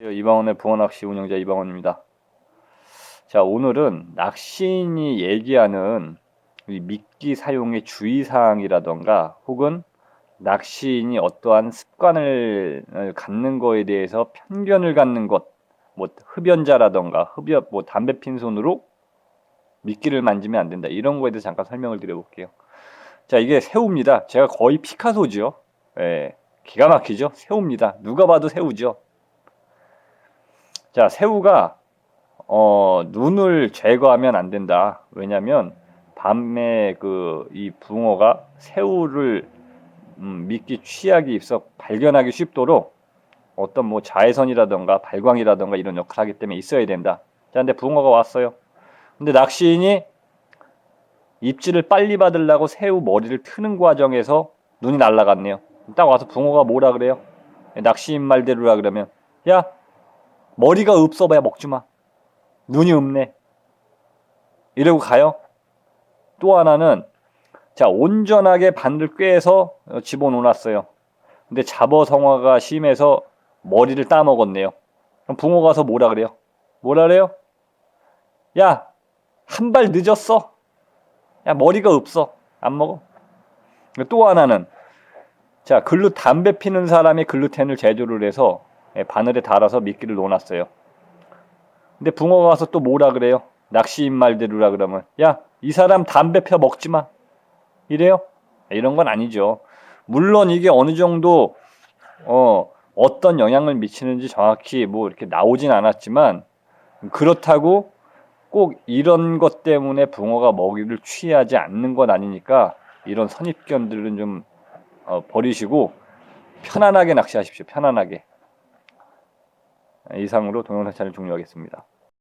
이방원의 부어 낚시 운영자 이방원입니다. 자, 오늘은 낚시인이 얘기하는 이 미끼 사용의 주의사항이라던가 혹은 낚시인이 어떠한 습관을 어, 갖는 거에 대해서 편견을 갖는 것, 뭐 흡연자라던가 흡연, 뭐 담배 핀 손으로 미끼를 만지면 안 된다. 이런 거에 대해서 잠깐 설명을 드려 볼게요. 자, 이게 새우입니다. 제가 거의 피카소죠. 예, 기가 막히죠? 새우입니다. 누가 봐도 새우죠. 자, 새우가 어, 눈을 제거하면 안 된다. 왜냐면 밤에 그 이 붕어가 새우를 음, 미끼 취약이 있어 발견하기 쉽도록 어떤 뭐 자외선이라던가 발광이라던가 이런 역할을 하기 때문에 있어야 된다. 자, 근데 붕어가 왔어요. 근데 낚시인이 입질을 빨리 받으려고 새우 머리를 트는 과정에서 눈이 날아갔네요. 딱 와서 붕어가 뭐라 그래요? 낚시인 말대로라 그러면 야 머리가 없어봐야 먹지 마. 눈이 없네. 이러고 가요. 또 하나는 자 온전하게 바늘을 꿰서 어, 집어넣어놨어요. 근데 잡어성화가 심해서 머리를 따먹었네요. 그럼 붕어 가서 뭐라 그래요? 뭐라 그래요? 야 한 발 늦었어. 야 머리가 없어. 안 먹어. 또 하나는 자 글루 담배 피는 사람이 글루텐을 제조를 해서 예, 바늘에 달아서 미끼를 넣어놨어요. 근데 붕어가 와서 또 뭐라 그래요? 낚시인 말대로라 그러면 야 이 사람 담배 펴 먹지 마 이래요? 이런 건 아니죠. 물론 이게 어느 정도 어 어떤 영향을 미치는지 정확히 뭐 이렇게 나오진 않았지만 그렇다고 꼭 이런 것 때문에 붕어가 먹이를 취하지 않는 건 아니니까 이런 선입견들은 좀 어, 버리시고 편안하게 낚시하십시오. 편안하게. 이상으로 동영상 촬영 종료하겠습니다.